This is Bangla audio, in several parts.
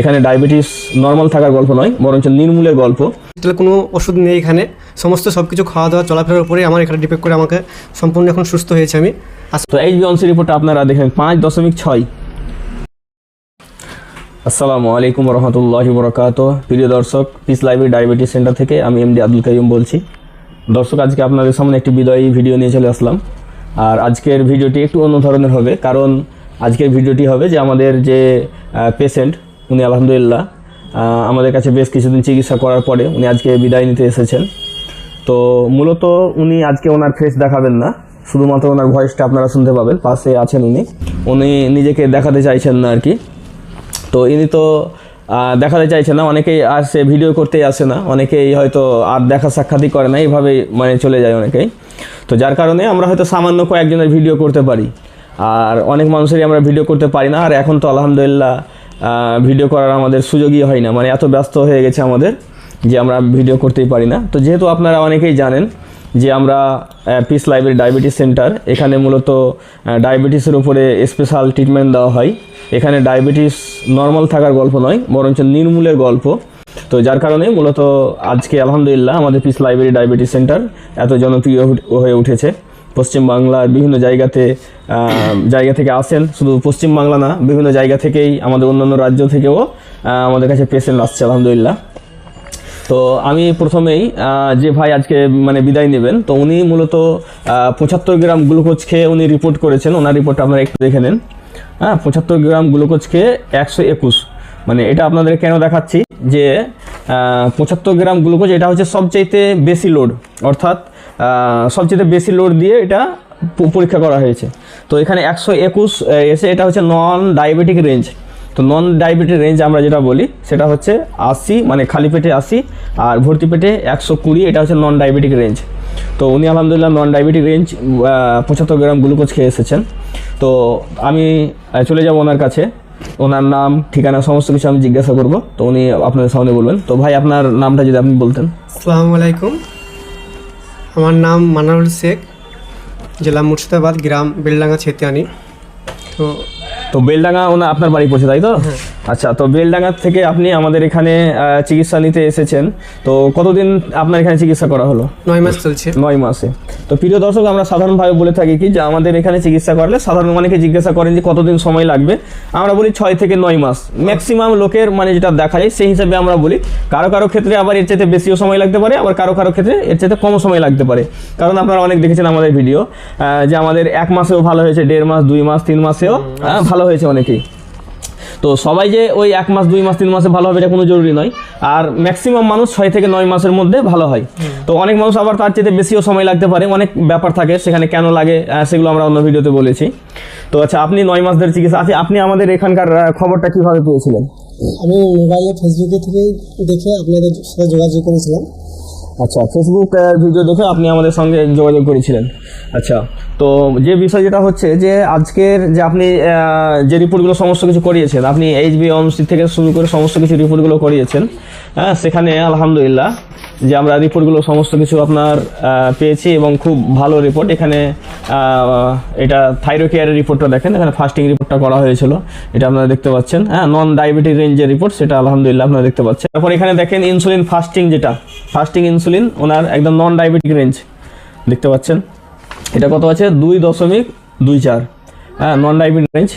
এখানে ডায়াবেটিস নর্মাল থাকার গল্প নয় বরঞ্চ নির্মূলের গল্প। তাহলে কোনো ওষুধ নেই এখানে। সমস্ত সব কিছু খাওয়া দাওয়া চলাফেরার উপরে আমার এখানে ডিপেক্ট করে আমাকে সম্পূর্ণ এখন সুস্থ হয়েছে আমি। তো এই বিয়ন্সি রিপোর্টটা আপনারা দেখেন পাঁচ দশমিক ছয়। আসসালামু আলাইকুম রহমতুল্লাহি বরকাত প্রিয় দর্শক পিস লাইব্রেরি ডায়াবেটিস সেন্টার থেকে আমি এমডি আব্দুল কাইম বলছি। দর্শক আজকে আপনাদের সামনে একটি বিদায়ী ভিডিও নিয়ে চলে আসলাম। আর আজকের ভিডিওটি একটু অন্য ধরনের হবে কারণ আজকের ভিডিওটি হবে যে আমাদের যে পেশেন্ট উনি আলহামদুলিল্লাহ আমাদের কাছে বেশ কিছুদিন চিকিৎসা করার পরে উনি আজকে বিদায় নিতে এসেছেন। তো মূলত উনি আজকে ওনার ফেস দেখাবেন না, শুধুমাত্র ওনার ভয়েসটা আপনারা শুনতে পাবেন, পাশে আছেন উনি। উনি নিজেকে দেখাতে চাইছেন না আর কি। তো ইনি তো দেখাতে চাইছে না, অনেকেই আসে ভিডিও করতেই আসে না, অনেকেই হয়তো আর দেখা সাক্ষাৎই করে না, এইভাবেই মানে চলে যায় অনেকেই। তো যার কারণে আমরা হয়তো সামান্য কয়েকজনের ভিডিও করতে পারি। আর অনেক মানুষেরই আমরা ভিডিও করতে পারি না, আর এখন তো আলহামদুলিল্লাহ ভিডিও করার আমাদের সুযোগই হয় না। মানে এত ব্যস্ত হয়ে গেছে আমাদের যে আমরা ভিডিও করতেই পারি না। তো যেহেতু আপনারা অনেকেই জানেন যে আমরা পিস লাইব্রেরি ডায়াবেটিস সেন্টার এখানে মূলত ডায়াবেটিসের উপরে স্পেশাল ট্রিটমেন্ট দেওয়া হয়। এখানে ডায়াবেটিস নর্মাল থাকার গল্প নয়, বরঞ্চ নির্মূলের গল্প। তো যার কারণে মূলত আজকে আলহামদুলিল্লাহ আমাদের পিস লাইব্রেরি ডায়াবেটিস সেন্টার এত জনপ্রিয় হয়ে- উঠেছে। পশ্চিমবাংলার বিভিন্ন জায়গাতে জায়গা থেকে আসেন। শুধু পশ্চিমবাংলা না, বিভিন্ন জায়গা থেকেই আমাদের অন্যান্য রাজ্য থেকেও আমাদের কাছে পেশেন্ট আসছে, আলহামদুলিল্লাহ। তো আমি প্রথমেই যে ভাই আজকে মানে বিদায় নেবেন, তো উনি মূলত পঁচাত্তর গ্রাম গ্লুকোজ খেয়ে উনি রিপোর্ট করেছেন। ওনার রিপোর্টটা আপনারা একটু দেখে নেন। হ্যাঁ পঁচাত্তর গ্রাম গ্লুকোজ খেয়ে একশো একুশ। মানে এটা আপনাদের কেন দেখাচ্ছি? যে পঁচাত্তর গ্রাম গ্লুকোজ, এটা হচ্ছে সবচাইতে বেশি লোড অর্থাৎ সবচাইতে বেশি লোড দিয়ে এটা পরীক্ষা করা হয়েছে। তো এখানে একশো একুশ এসে এটা হচ্ছে নন ডায়াবেটিক রেঞ্জ তো নন ডায়াবেটিক রেঞ্জ আমরা যেটা বলি, সেটা হচ্ছে আশি মানে খালি পেটে আশি আর ভর্তি পেটে একশো কুড়ি, এটা হচ্ছে নন ডায়াবেটিক রেঞ্জ তো উনি আলহামদুলিল্লাহ নন ডায়াবেটিক রেঞ্জ পঁচাত্তর গ্রাম গ্লুকোজ খেয়ে এসেছেন। তো আমি চলে যাব ওনার কাছে। ওনার নাম, ঠিকানা, সমস্ত কিছু আমি জিজ্ঞাসা করব। তো উনি আপনাদের সামনে বলবেন। তো ভাই, আপনার নামটা যদি আপনি বলতেন। আসসালামু আলাইকুম। আমার নাম মানারুল শেখ জেলা মুর্শিদাবাদ গ্রাম বেলডাঙ্গা ছেতিয়ানি তো তো বেলডাঙ্গা ওনা আপনার বাড়ি পৌঁছে তাই তো? আচ্ছা তো বেলডাঙ্গা থেকে আপনি আমাদের এখানে চিকিৎসা নিতে এসেছেন। তো কতদিন আপনার এখানে চিকিৎসা করা হলো? নয় মাস চলছে। নয় মাসে। তো প্রিয় দর্শক আমরা সাধারণভাবে বলে থাকি কি যে আমাদের এখানে চিকিৎসা করলে সাধারণ অনেকে জিজ্ঞাসা করেন যে কতদিন সময় লাগবে। আমরা বলি ছয় থেকে নয় মাস। ম্যাক্সিমাম লোকের মানে যেটা দেখা যায় সেই হিসাবে আমরা বলি। কারও কারও ক্ষেত্রে আবার এর চাইতে বেশিও সময় লাগতে পারে আবার কারও কারও ক্ষেত্রে এর চাইতে কম সময় লাগতে পারে। কারণ আপনারা অনেক দেখেছেন আমাদের ভিডিও যে আমাদের এক মাসেও ভালো হয়েছে দেড় মাস দুই মাস তিন মাসেও ভালো হয়েছে অনেকেই। তো সবাই যে ওই এক মাস দুই মাস তিন মাসে ভালো হবে এটা কোনো জরুরি নয়। আর ম্যাক্সিমাম মানুষ ছয় থেকে নয় মাসের মধ্যে ভালো হয়। তো অনেক মানুষ আবার তার চেয়ে বেশিও সময় লাগতে পারে। অনেক ব্যাপার থাকে সেখানে কেন লাগে সেগুলো আমরা অন্য ভিডিওতে বলেছি। তো আচ্ছা আপনি নয় মাস ধরে চিকিৎসা আচ্ছা আপনি আমাদের এখানকার খবরটা কীভাবে পেয়েছিলেন? আমি মোবাইলে ফেসবুকে থেকে দেখে আপনাদের সাথে যোগাযোগ করেছিলাম। আচ্ছা ফেসবুক ভিডিও দেখে আপনি আমাদের সঙ্গে যোগাযোগ করেছিলেন। আচ্ছা তো যে বিষয় যেটা হচ্ছে যে আজকের যে আপনি যে রিপোর্টগুলো সমস্ত কিছু করিয়েছেন, আপনি এইচবি অনুষ্ঠিত থেকে শুরু করে সমস্ত কিছু রিপোর্টগুলো করিয়েছেন হ্যাঁ সেখানে আলহামদুলিল্লাহ। যে আমরা রিপোর্টগুলো সমস্ত কিছু আপনার পেয়েছি এবং খুব ভালো রিপোর্ট এখানে এটা থাইরোকেয়ারের রিপোর্টটা দেখেন, এখানে ফাস্টিং রিপোর্টটা করা হয়েছিল, এটা আপনারা দেখতে পাচ্ছেন। হ্যাঁ নন ডায়াবেটিক রেঞ্জের রিপোর্ট সেটা আলহামদুলিল্লাহ আপনারা দেখতে পাচ্ছেন। তারপর এখানে দেখেন ইনসুলিন ফাস্টিং যেটা ফাস্টিং ইনসুলিন ওনার একদম নন ডায়াবেটিক রেঞ্জ দেখতে পাচ্ছেন। এটা কত আছে? দুই দশমিক দুই চার। হ্যাঁ নন ডায়াবেটিক রেঞ্জ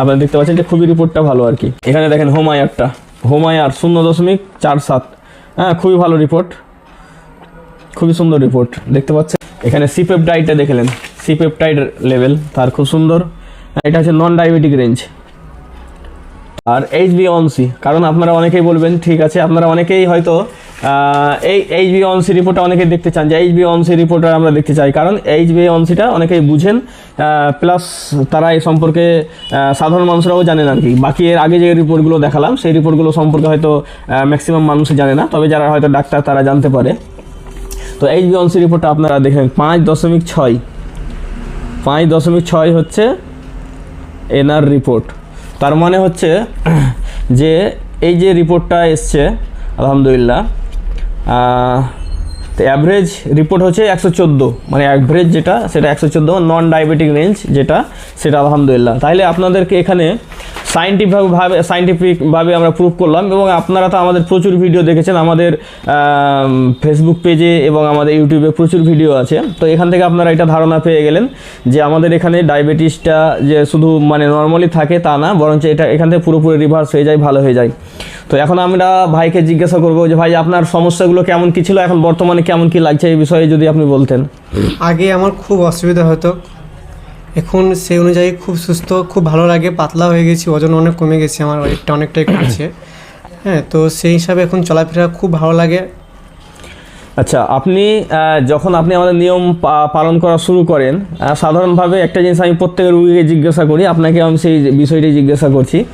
আপনারা দেখতে পাচ্ছেন যে খুবই রিপোর্টটা ভালো আর কি। এখানে দেখেন হোমায়ারটা হোমায়ার শূন্য দশমিক চার সাত। হ্যাঁ খুবই ভালো রিপোর্ট খুবই সুন্দর রিপোর্ট দেখতে পাচ্ছেন? এখানে সিপেপটাইডটা দেখলেন সিপেপটাইড লেভেল তার খুব সুন্দর। এটা হচ্ছে নন ডায়াবেটিক রেঞ্জ আর এইচ বি অনসি কারণ আপনারা অনেকেই বলবেন, ঠিক আছে, আপনারা অনেকেই হয়তো এই এইচ বি অনসি রিপোর্টটা অনেকেই দেখতে চান যে এইচ বি অনসি রিপোর্টটা আমরা দেখতে চাই, কারণ এইচ বি অনসিটা অনেকেই বুঝেন প্লাস তারা এই সম্পর্কে সাধারণ মানুষরাও জানেন আর কি বাকি এর আগে যে রিপোর্টগুলো দেখালাম, সেই রিপোর্টগুলো সম্পর্কে হয়তো ম্যাক্সিমাম মানুষই জানে না, তবে যারা হয়তো ডাক্তার তারা জানতে পারে। তো এইচ বি অনসি রিপোর্টটা আপনারা দেখেন, পাঁচ দশমিক ছয়। পাঁচ দশমিক ছয় হচ্ছে এনআর রিপোর্ট তার মানে হচ্ছে যে এই যে রিপোর্টটা এসছে আলহামদুলিল্লাহ তো অ্যাভারেজ রিপোর্ট হচ্ছে একশো চোদ্দ। মানে অ্যাভারেজ যেটা, সেটা একশো চোদ্দ নন ডায়াবেটিক রেঞ্জ যেটা, সেটা আলহামদুলিল্লাহ। তাহলে আপনাদেরকে এখানে সাইন্টিফিকভাবে সাইন্টিফিকভাবে আমরা প্রুভ করলাম এবং আপনারা তো আমাদের প্রচুর ভিডিও দেখেছেন, আমাদের ফেসবুক পেজে এবং আমাদের ইউটিউবে প্রচুর ভিডিও আছে। তো এখান থেকে আপনারা এটা ধারণা পেয়ে গেলেন যে আমাদের এখানে ডায়াবেটিসটা যে শুধু মানে নর্মালি থাকে তা না, বরঞ্চ এটা এখান থেকে পুরোপুরি রিভার্স হয়ে যায়, ভালো হয়ে যায়। তো এখন আমরা ভাইকে জিজ্ঞাসা করব যে, ভাই, আপনার সমস্যাগুলো কেমন? কী ছিল? এখন বর্তমানে কেমন কি লাগছে এই বিষয়ে যদি আপনি বলতেন? আগে আমার খুব অসুবিধা হতো। এখন সে অনুযায়ী খুব সুস্থ, খুব ভালো লাগে, পাতলা হয়ে গেছি, ওজন অনেক কমে গেছে, আমার ওয়েটটা অনেকটাই কমেছে। হ্যাঁ তো সেই হিসাবে এখন চলাফেরা খুব ভালো লাগে। আচ্ছা আপনি যখন আপনি আমাদের নিয়ম পালন করা শুরু করেন সাধারণভাবে একটা জিনিস আমি প্রত্যেকের রুগীকে জিজ্ঞাসা করি আপনাকে আমি সেই বিষয়টি জিজ্ঞাসা করছি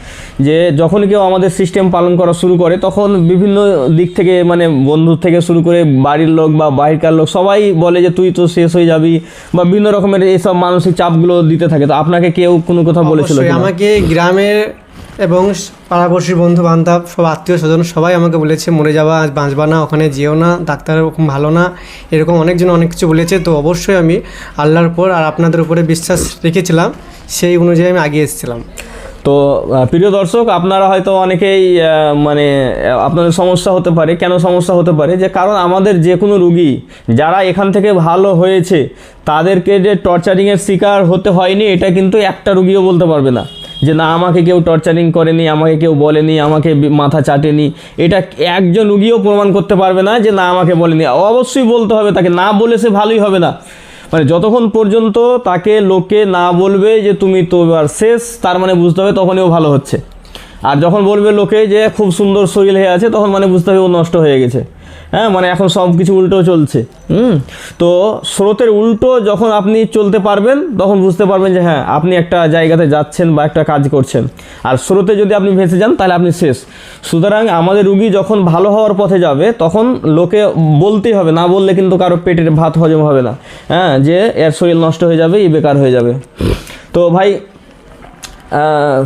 যে যখন কেউ আমাদের সিস্টেম পালন করা শুরু করে তখন বিভিন্ন দিক থেকে মানে বন্ধু থেকে শুরু করে বাড়ির লোক বা বাহিরকার লোক সবাই বলে যে তুই তো শেষ হয়ে যাবি বা বিভিন্ন রকমের এইসব মানসিক চাপগুলো দিতে থাকে। তো আপনাকে কেউ কোনো কথা বলেছিল আমাকে গ্রামের এবং পাড়াপড়শি বন্ধু বান্ধব সব আত্মীয় স্বজন সবাই আমাকে বলেছে, মরে যাওয়া আজ বাঁচবা না, ওখানে যেও না, ডাক্তার ওরকম ভালো না। এরকম অনেকজন অনেক কিছু বলেছে। তো অবশ্যই আমি আল্লাহর উপর আর আপনাদের উপরে বিশ্বাস রেখেছিলাম, সেই অনুযায়ী আমি আগে এসেছিলাম। তো প্রিয় দর্শক, আপনারা হয়তো অনেকেই মানে আপনাদের সমস্যা হতে পারে। কেন সমস্যা হতে পারে? যে কারণ আমাদের যে কোনো রুগী যারা এখান থেকে ভালো হয়েছে, তাদেরকে যে টর্চারিংয়ের শিকার হতে হয়নি, এটা কিন্তু একটা রুগীও বলতে পারবে না। যে না, আমাকে কেউ টর্চারিং করেনি, আমাকে কেউ বলেনি, আমাকে মাথা চাটেনি। এটা একজন রুগীও প্রমাণ করতে পারবে না যে না, আমাকে বলেনি। অবশ্যই বলতে হবে তাকে। না বলে সে ভালোই হবে না। মানে যতক্ষণ পর্যন্ত তাকে লোকে না বলবে যে তুমি তো এবার শেষ, তার মানে বুঝতে হবে তখনই ও ভালো হচ্ছে। আর যখন বলবে লোকে যে খুব সুন্দর শরীর হয়ে আছে, তখন মানে বুঝতে হবে ও নষ্ট হয়ে গেছে। হ্যাঁ মানে এখন সব কিছু উল্টো চলছে, হুম? তো স্রোতের উল্টো যখন আপনি চলতে পারবেন, তখন বুঝতে পারবেন যে হ্যাঁ আপনি একটা জায়গাতে যাচ্ছেন বা একটা কাজ করছেন। আর স্রোতে যদি আপনি ভেসে যান, তাহলে আপনি শেষ। সুতরাং আমাদের রুগী যখন ভালো হওয়ার পথে যাবে, তখন লোকে বলতেই হবে, না বললে কিন্তু কারও পেটের ভাত হজম হবে না। হ্যাঁ যে এর শরীর নষ্ট হয়ে যাবে ই বেকার হয়ে যাবে। তো ভাই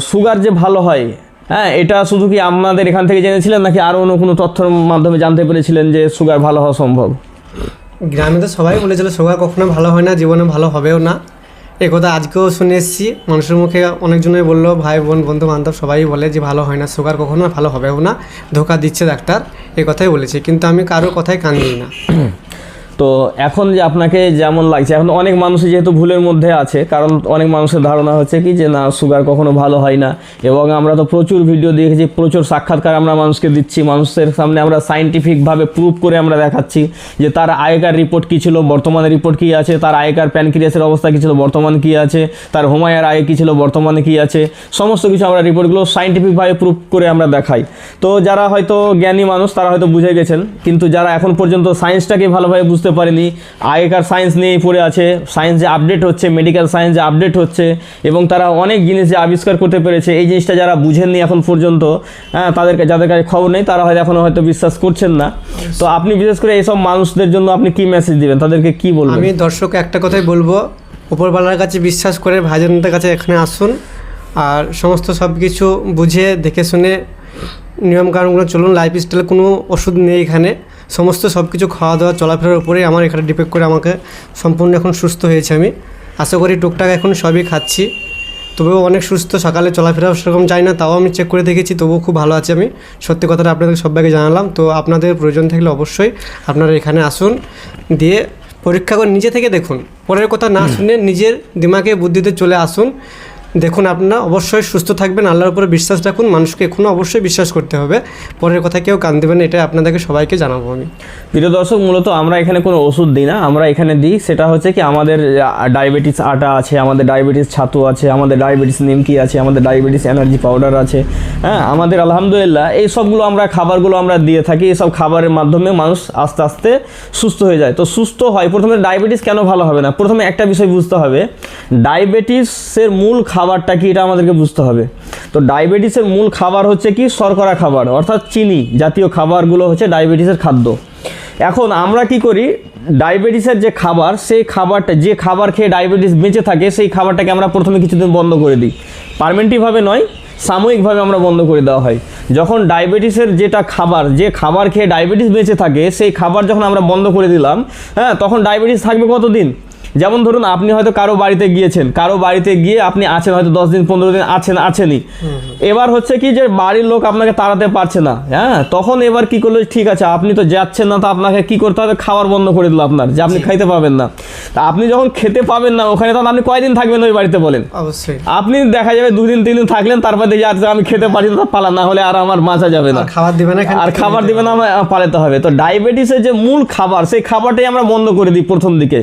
সুগার যে ভালো হয় হ্যাঁ এটা শুধু কি আপনাদের এখান থেকে জেনেছিলেন নাকি আরও অন্য কোনো তথ্যের মাধ্যমে জানতে পেরেছিলেন যে সুগার ভালো হওয়া সম্ভব? গ্রামে তো সবাই বলেছিল সুগার কখনো ভালো হয় না, জীবনে ভালো হবেও না। এ কথা আজকেও শুনে এসেছি। মানুষের মুখে অনেকজনই বলল, ভাই, বোন, বন্ধু, বান্ধব সবাই বলে যে ভালো হয় না, সুগার কখনো ভালো হবেও না, ধোকা দিচ্ছে ডাক্তার, এ কথাই বলেছে। কিন্তু আমি কারোর কথাই কান দিই না। তো এখন যে আপনাকে যেমন লাগছে, এখন অনেক মানুষই যেহেতু ভুলের মধ্যে আছে, কারণ অনেক মানুষের ধারণা হচ্ছে কি যে না সুগার কখনো ভালো হয় না। এবং আমরা তো প্রচুর ভিডিও দেখেছি, প্রচুর সাক্ষাৎকার আমরা মানুষকে দিচ্ছি, মানুষের সামনে আমরা সাইন্টিফিকভাবে প্রুভ করে আমরা দেখাচ্ছি যে তার আগেকার রিপোর্ট কী ছিল বর্তমানে রিপোর্ট কী আছে, তার আগেকার প্যানক্রিয়াসের অবস্থা কী ছিল, বর্তমানে কী আছে, তার হোমায়ার আগে কী ছিল, বর্তমানে কী আছে, সমস্ত কিছু আমরা রিপোর্টগুলো সাইন্টিফিকভাবে প্রুভ করে আমরা দেখাই। তো যারা হয়তো জ্ঞানী মানুষ, তারা হয়তো বুঝে গেছেন, কিন্তু যারা এখন পর্যন্ত সায়েন্সটাকে ভালোভাবে বুঝতে পারেনি। আগেকার সায়েন্স নিয়েই পড়ে আছে। সায়েন্স যে আপডেট হচ্ছে মেডিকেল সায়েন্স যে আপডেট হচ্ছে এবং তারা অনেক জিনিস যে আবিষ্কার করতে পেরেছে এই জিনিসটা যারা বুঝেননি এখন পর্যন্ত হ্যাঁ তাদেরকে যাদের কাছে খবর নেই তারা হয়তো এখনও হয়তো বিশ্বাস করছেন না। তো আপনি বিশেষ করে এইসব মানুষদের জন্য আপনি কি মেসেজ দিবেন? তাদেরকে কি বলবেন? আমি দর্শক একটা কথাই বলব। উপরবালার কাছে বিশ্বাস করে ভাইজানদের কাছে এখানে আসুন। আর সমস্ত সব কিছু বুঝে দেখে শুনে নিয়মকানুনগুলো চলুন। লাইফ স্টাইল কোনো ওষুধ নেই এখানে। সমস্ত সব কিছু খাওয়া দাওয়া চলাফেরার উপরেই আমার এখানে ডিপেন্ড করে আমাকে সম্পূর্ণ এখন সুস্থ হয়েছে আমি। আশা করি টুকটাক এখন সবই খাচ্ছি। তবুও অনেক সুস্থ সকালে চলাফেরা সেরকম যাই না তাও আমি চেক করে দেখেছি তবুও খুব ভালো আছে আমি। সত্যি কথাটা আপনাদের সবাইকে জানালাম। তো আপনাদের প্রয়োজন থাকলে অবশ্যই আপনারা এখানে আসুন দিয়ে পরীক্ষা করে নিজে থেকে দেখুন। পরের কথা না শুনে নিজের দিমাগে বুদ্ধিতে চলে আসুন। দেখুন আপনারা অবশ্যই সুস্থ থাকবেন, আল্লাহর উপরে বিশ্বাস রাখুন, মানুষকে এখনও অবশ্যই বিশ্বাস করতে হবে। পরের কথা কেউ কান দেবেন এটা আপনাদেরকে সবাইকে জানাব আমি। প্রিয় দর্শক, মূলত আমরা এখানে কোনো ওষুধ দিই না, আমরা এখানে দিই, সেটা হচ্ছে কি আমাদের ডায়াবেটিস আটা আছে, আমাদের ডায়াবেটিস ছাতু আছে, আমাদের ডায়াবেটিস নিমকি আছে, আমাদের ডায়াবেটিস এনার্জি পাউডার আছে হ্যাঁ আমাদের আলহামদুলিল্লাহ এই সবগুলো আমরা, খাবারগুলো আমরা দিয়ে থাকি এইসব খাবারের মাধ্যমে মানুষ আস্তে আস্তে সুস্থ হয়ে যায়। তো সুস্থ হয়, প্রথমে ডায়াবেটিস কেন ভালো হবে না? প্রথমে একটা বিষয় বুঝতে হবে, ডায়াবেটিসের মূল খাবারটা কি এটা আমাদেরকে বুঝতে হবে। তো ডায়াবেটিসের মূল খাবার হচ্ছে কি? শর্করা খাবার, অর্থাৎ চিনি জাতীয় খাবারগুলো হচ্ছে ডায়াবেটিসের খাদ্য। এখন আমরা কি করি? ডায়াবেটিসের যে খাবার, সেই খাবারটা, যে খাবার খেয়ে ডায়াবেটিস বেঁচে থাকে, সেই খাবারটাকে আমরা প্রথমে কিছুদিন বন্ধ করে দিই। পারমেন্টিভভাবে নয়, সাময়িকভাবে আমরা বন্ধ করে দেওয়া হয়। যখন ডায়াবেটিসের যেটা খাবার, যে খাবার খেয়ে ডায়াবেটিস বেঁচে থাকে, সেই খাবার যখন আমরা বন্ধ করে দিলাম হ্যাঁ তখন ডায়াবেটিস থাকবে কতদিন? যেমন ধরুন আপনি হয়তো কারও বাড়িতে গিয়েছেন কারও বাড়িতে গিয়ে আপনি আছেন হয়তো দশ দিন পনেরো দিন আছেন আছেনই। এবার হচ্ছে কি যে বাড়ির লোক আপনাকে তাড়াতে পারছে না হ্যাঁ? তখন এবার কি করল? ঠিক আছে আপনি তো যাচ্ছেন না তো আপনাকে কি করতে হবে? খাবার বন্ধ করে দিল আপনার যে আপনি খাইতে পাবেন না। তা আপনি যখন খেতে পাবেন না ওখানে তখন আপনি কয়দিন থাকবেন ওই বাড়িতে বলেন? অবশ্যই। আপনি দেখা যাবে দুদিন তিন দিন থাকলেন তারপর দেখি আজকে আমি খেতে পারি না পালা না হলে আর আমার বাঁচা যাবে না। আর খাবার দিবে না আর খাবার দিবে না আমার পালাতে হবে। তো ডায়াবেটিসের যে মূল খাবার সেই খাবারটাই আমরা বন্ধ করে দিই প্রথম দিকে।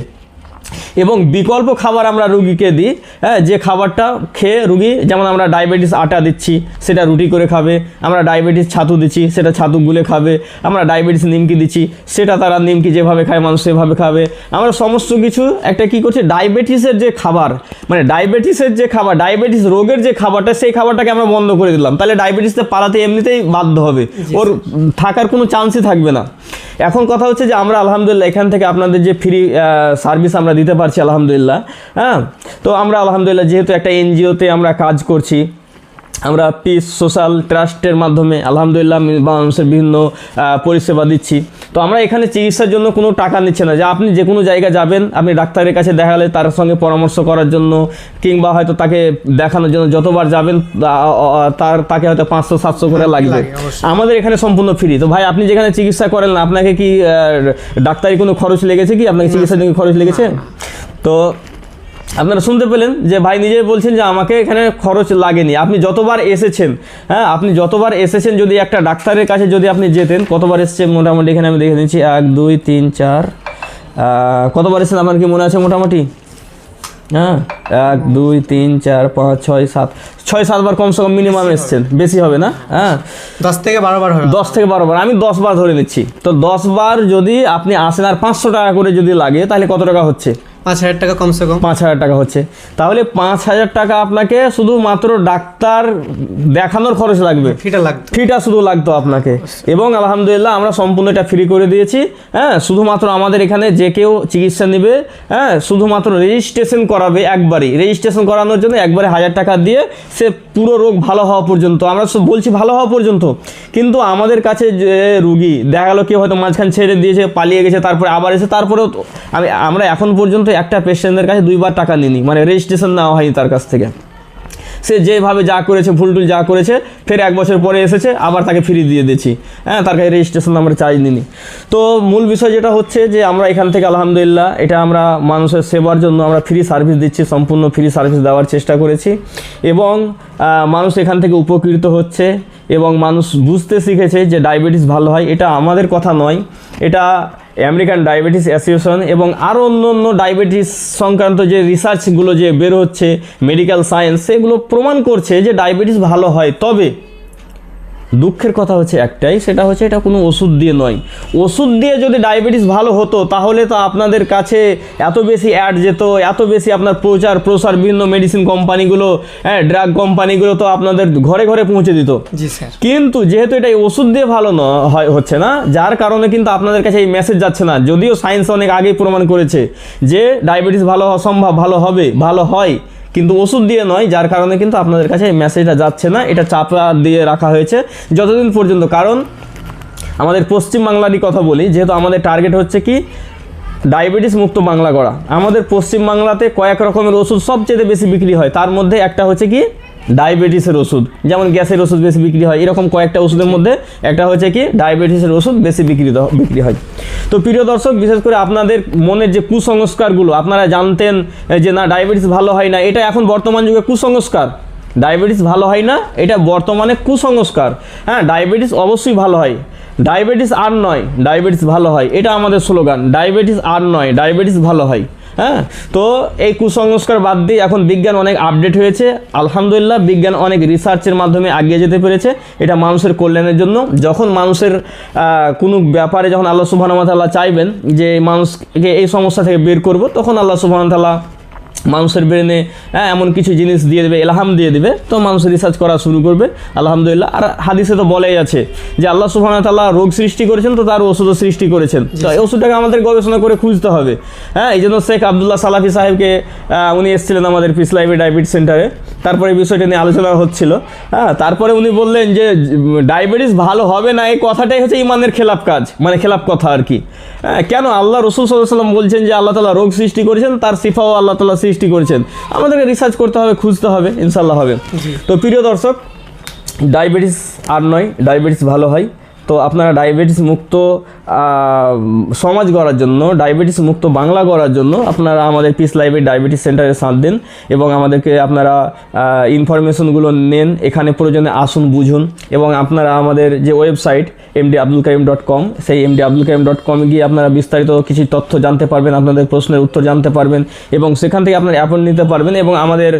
এবং বিকল্প খাবার আমরা রুগীকে দিই। হ্যাঁ যে খাবারটা খেয়ে রুগী যেমন আমরা ডায়াবেটিস আটা দিচ্ছি সেটা রুটি করে খাবে। আমরা ডায়াবেটিস ছাতু দিচ্ছি সেটা ছাতু গুলে খাবে। আমরা ডায়াবেটিস নিমকি দিচ্ছি সেটা তারা নিমকি যেভাবে খায় মানুষ সেভাবে খাবে। আমরা সমস্ত কিছু একটা কি করছি ডায়াবেটিসের যে খাবার মানে ডায়াবেটিসের যে খাবার ডায়াবেটিস রোগের যে খাবারটা সেই খাবারটাকে আমরা বন্ধ করে দিলাম। তাহলে ডায়াবেটিসটা পালাতে এমনিতেই বাধ্য হবে। ওর থাকার কোনো চান্সই থাকবে না। এখন কথা হচ্ছে যে আমরা আলহামদুলিল্লাহ এখান থেকে আপনাদের যে ফ্রি সার্ভিস আমরা দিতে পারছি, আলহামদুলিল্লাহ হ্যাঁ? তো আমরা আলহামদুলিল্লাহ যেহেতু একটা এনজিওতে আমরা কাজ করছি আমরা পিস সোশ্যাল ট্রাস্টের মাধ্যমে আলহামদুলিল্লাহ মানুষের বিভিন্ন পরিষেবা দিচ্ছি। তো আমরা এখানে চিকিৎসার জন্য কোনো টাকা নিচ্ছে না। যে আপনি যে কোনো জায়গায় যাবেন আপনি ডাক্তারের কাছে দেখালে তার সঙ্গে পরামর্শ করার জন্য কিংবা হয়তো তাকে দেখানোর জন্য যতবার যাবেন তার তাকে হয়তো পাঁচশো সাতশো করে লাগবে। আমাদের এখানে সম্পূর্ণ ফ্রি তো ভাই আপনি যেখানে চিকিৎসা করেন না আপনাকে কি ডাক্তারি কোনো খরচ লেগেছে কি? আপনাকে চিকিৎসার জন্য খরচ লেগেছে? তো আপনারা শুনতে পেলেন যে ভাই নিজেই বলছেন যে আমাকে এখানে খরচ লাগেনি। আপনি যতবার এসেছেন হ্যাঁ আপনি যতবার এসেছেন যদি একটা ডাক্তারের কাছে যদি আপনি যেতেন কতবার এসেছেন মোটামুটি? এখানে আমি দেখে নিচ্ছি এক দুই তিন চার কতবার এসেছেন আপনার কি মনে আছে মোটামুটি? হ্যাঁ এক দুই তিন চার পাঁচ ছয় সাত ছয় সাতবার কমসে কম মিনিমাম এসছেন বেশি হবে না? হ্যাঁ। দশ থেকে বারো বার হবে। দশ থেকে বারো বার আমি দশ বার ধরে নিচ্ছি। তো দশ বার যদি আপনি আসেন আর পাঁচশো টাকা করে যদি লাগে তাহলে কত টাকা হচ্ছে? পাঁচ হাজার টাকা কমসে কম। পাঁচ হাজার টাকা হচ্ছে। তাহলে পাঁচ হাজার টাকা আপনাকে শুধুমাত্র ডাক্তার দেখানোর খরচ লাগবে। ফিটা লাগতো। ফিটা শুধু লাগতো আপনাকে। এবং আলহামদুলিল্লাহ আমরা সম্পূর্ণ এটা ফ্রি করে দিয়েছি। হ্যাঁ শুধুমাত্র আমাদের এখানে যে কেউ চিকিৎসা নেবে হ্যাঁ শুধুমাত্র রেজিস্ট্রেশন করাবে একবারই। রেজিস্ট্রেশন করানোর জন্য একবারে হাজার টাকা দিয়ে সে পুরো রোগ ভালো হওয়া পর্যন্ত, আমরা সব বলছি ভালো হওয়া পর্যন্ত, কিন্তু আমাদের কাছে যে রুগী, দেখা গেলো কেউ হয়তো মাঝখান ছেড়ে দিয়েছে, পালিয়ে গেছে, তারপরে আবার এসে, তারপরেও আমি, আমরা এখন পর্যন্ত একটা পেশেন্টের কাছে দুইবার টাকা নিইনি মানে রেজিস্ট্রেশন নেওয়া হয়নি তার কাছ থেকে। সে যেভাবে যা করেছে, ভুলটুল যা করেছে, ফের এক বছর পরে এসেছে, আবার তাকে ফ্রি দিয়ে দিয়েছি। হ্যাঁ তার কাছে রেজিস্ট্রেশন আমরা চাই নিনি। তো মূল বিষয় যেটা হচ্ছে যে, আমরা এখান থেকে আলহামদুলিল্লাহ এটা আমরা মানুষের সেবার জন্য আমরা ফ্রি সার্ভিস দিচ্ছি, সম্পূর্ণ ফ্রি সার্ভিস দেওয়ার চেষ্টা করেছি। এবং মানুষ এখান থেকে উপকৃত হচ্ছে এবং মানুষ বুঝতে শিখেছে যে ডায়াবেটিস ভালো হয়, এটা আমাদের কথা নয়। এটা আমেরিকান ডায়াবেটিস অ্যাসোসিয়েশন এবং আরও অন্য অন্য ডায়াবেটিস সংক্রান্ত যে রিসার্চগুলো যে বের হচ্ছে মেডিকেল সায়েন্স সেগুলো প্রমাণ করছে যে ডায়াবেটিস ভালো হয়। তবে দুঃখের কথা হচ্ছে একটাই সেটা হচ্ছে এটা কোনো ওষুধ দিয়ে নয়। ওষুধ দিয়ে যদি ডায়াবেটিস ভালো হতো তাহলে তো আপনাদের কাছে এত বেশি অ্যাড যেত এত বেশি আপনার প্রচার প্রসার বিভিন্ন মেডিসিন কোম্পানিগুলো হ্যাঁ ড্রাগ কোম্পানিগুলো তো আপনাদের ঘরে ঘরে পৌঁছে দিত। জি স্যার। কিন্তু যেহেতু এটা ওষুধ দিয়ে ভালো ন হয় হচ্ছে না যার কারণে কিন্তু আপনাদের কাছে এই মেসেজ যাচ্ছে না। যদিও সায়েন্স অনেক আগেই প্রমাণ করেছে যে ডায়াবেটিস ভালো হওয়া সম্ভব ভালো হবে ভালো হয় কিন্তু ওষুধ দিয়ে নয়, যার কারণে কিন্তু আপনাদের কাছে এই মেসেজটা যাচ্ছে না। এটা চাপা দিয়ে রাখা হয়েছে যতদিন পর্যন্ত। কারণ আমাদের পশ্চিমবাংলারই কথা বলি, যেহেতু আমাদের টার্গেট হচ্ছে কি? ডায়াবেটিস মুক্ত বাংলা করা আমাদের পশ্চিমবাংলাতে কয়েক রকমের ওষুধ সবচেয়ে বেশি বিক্রি হয়। তার মধ্যে একটা হচ্ছে কি? ডায়াবেটিসের ওষুধ যেমন গ্যাসের ওষুধ বেশি বিক্রি হয় এরকম কয়েকটা ওষুধের মধ্যে একটা হচ্ছে কি ডায়াবেটিসের ওষুধ বেশি বিক্রি বিক্রি হয়। তো প্রিয় দর্শক বিশেষ করে আপনাদের মনের যে কুসংস্কারগুলো আপনারা জানতেন যে না ডায়াবেটিস ভালো হয় না এটা এখন বর্তমান যুগে কুসংস্কার। ডায়াবেটিস ভালো হয় না এটা বর্তমানে কুসংস্কার। হ্যাঁ ডায়াবেটিস অবশ্যই ভালো হয়। ডায়াবেটিস আর নয় ডায়াবেটিস ভালো হয় এটা আমাদের স্লোগান। ডায়াবেটিস আর নয় ডায়াবেটিস ভালো হয়। হ্যাঁ? তো এই কুসংস্কার বাদ দিয়ে এখন বিজ্ঞান অনেক আপডেট হয়েছে। আলহামদুলিল্লাহ, বিজ্ঞান অনেক রিসার্চের মাধ্যমে এগিয়ে যেতে পেরেছে। এটা মানুষের কল্যাণের জন্য। যখন মানুষের কোনো ব্যাপারে যখন আল্লাহ সুবাহ চাইবেন যে মানুষকে এই সমস্যা থেকে বের করব, তখন আল্লাহ সুবাহ মানুষের ব্রেনে হ্যাঁ এমন কিছু জিনিস দিয়ে দেবে এলহাম দিয়ে দেবে তো মানুষ রিসার্চ করা শুরু করবে আলহামদুলিল্লাহ। আর হাদিসে তো বলেই আছে যে আল্লাহ সুবহানাহু তাল্লাহ রোগ সৃষ্টি করেছেন তো তার ওষুধও সৃষ্টি করেছেন। তো এই ওষুধটাকে আমাদের গবেষণা করে খুঁজতে হবে। হ্যাঁ এই জন্য শেখ আবদুল্লাহ সালাফি সাহেবকে উনি এসেছিলেন আমাদের পিস লাইফে ডায়াবেটিস সেন্টারে। তারপরে এই বিষয়টা নিয়ে আলোচনা হচ্ছিল। হ্যাঁ তারপরে উনি বললেন যে ডায়াবেটিস ভালো হবে না এই কথাটাই হচ্ছে ইমানের খেলাপ কাজ মানে খেলাপ কথা আর কি। হ্যাঁ, কেন? আল্লাহ রসুল সাল্লাম বলছেন যে আল্লাহ তালা রোগ সৃষ্টি করেছেন তার সিফাও আল্লাহ তালা সৃষ্টি করেছেন। আমাদেরকে রিসার্চ করতে হবে খুঁজতে হবে ইনশাল্লাহ হবে। তো প্রিয় দর্শক ডায়াবেটিস আর নয় ডায়াবেটিস ভালো হয়। তো আপনারা ডায়াবেটিস মুক্ত সমাজ গড়ার জন্য ডায়াবেটিস মুক্ত বাংলা গড়ার জন্য আপনারা আমাদের পিস লাইভের ডায়াবেটিস সেন্টারে সাথ দিন এবং আমাদেরকে আপনারা ইনফরমেশনগুলো নেন, এখানে প্রয়োজনে আসুন, বুঝুন এবং আপনারা আমাদের যে website MD Abdul Kaium dot com সেই এমডি আব্দুল কাইম ডট কমে গিয়ে আপনারা বিস্তারিত কিছু তথ্য জানতে পারবেন, আপনাদের প্রশ্নের উত্তর জানতে পারবেন এবং সেখান থেকে আপনার অ্যাপয়েন্ট নিতে পারবেন এবং আমাদের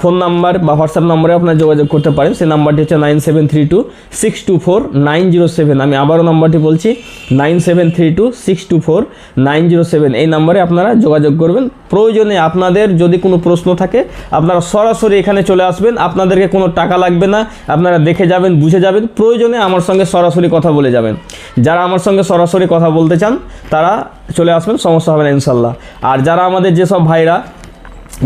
ফোন নাম্বার বা হোয়াটসঅ্যাপ নম্বরে আপনারা যোগাযোগ করতে পারেন। সেই নাম্বারটি হচ্ছে nine seven three two six two four nine zero seven. আমি আবারও নাম্বারটি বলছি, nine seven three two six two four nine zero seven. এই নাম্বারে আপনারা যোগাযোগ করবেন। প্রয়োজনে আপনাদের যদি কোনো প্রশ্ন থাকে, আপনারা সরাসরি এখানে চলে আসবেন। আপনাদেরকে কোনো টাকা লাগবে না, আপনারা দেখে যাবেন, বুঝে যাবেন। প্রয়োজনে আমার সঙ্গে সরাসরি কথা বলে যাবেন। যারা আমার সঙ্গে সরাসরি কথা বলতে চান, তারা চলে আসবেন, সমস্যা হবে না ইনশাল্লাহ। আর যারা আমাদের যেসব ভাইরা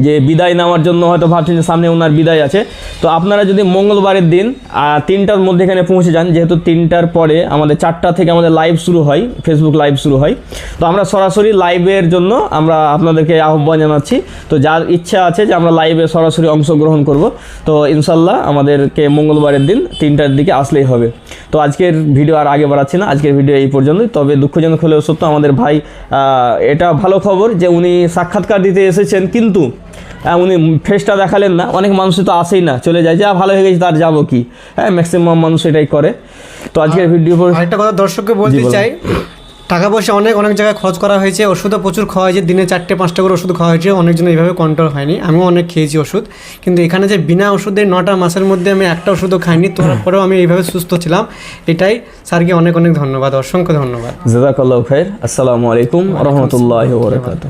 যে বিদায় নেওয়ার জন্য হয়তো ভাবছেন যে সামনে ওনার বিদায় আছে। তো আপনারা যদি মঙ্গলবারের দিন তিনটার মধ্যে এখানে পৌঁছে যান, যেহেতু তিনটার পরে আমাদের চারটা থেকে আমাদের লাইভ শুরু হয় ফেসবুক লাইভ শুরু হয়। তো আমরা সরাসরি লাইভের জন্য আমরা আপনাদেরকে আহ্বান জানাচ্ছি। তো যার ইচ্ছা আছে যে আমরা লাইভে সরাসরি অংশগ্রহণ করব, তো ইনশাল্লাহ আমাদেরকে মঙ্গলবারের দিন তিনটার দিকে আসলেই হবে। তো আজকের ভিডিও আর আগে বাড়াচ্ছি না, আজকের ভিডিও এই পর্যন্তই। তবে দুঃখজনক হলেও সত্য, আমাদের ভাই এটা ভালো খবর যে উনি সাক্ষাৎকার দিতে এসেছেন, কিন্তু উনি ফেসটা দেখালেন না। অনেক মানুষ তো আসেই না চলে যায়। যা ভালো হয়ে গেছে তার যাব কি? হ্যাঁ ম্যাক্সিমাম মানুষ এটাই করে। তো আজকের ভিডিও একটা কথা দর্শককে বলতে চাই টাকা পয়সা অনেক অনেক জায়গায় খরচ করা হয়েছে। ওষুধও প্রচুর খাওয়া হয়েছে। দিনে চারটে পাঁচটা করে ওষুধ খাওয়া হয়েছে। অনেকজন এইভাবে কন্ট্রোল হয়নি। আমিও অনেক খেয়েছি ওষুধ। কিন্তু এখানে যে বিনা ওষুধে নটা মাসের মধ্যে আমি একটা ওষুধও খাইনি তারপরেও আমি এইভাবে সুস্থ ছিলাম। এটাই স্যারকে অনেক অনেক ধন্যবাদ অসংখ্য ধন্যবাদ। জাজাকাল্লাহ খাইর। আসসালামু আলাইকুম রহমতুল্লাহ বরকাত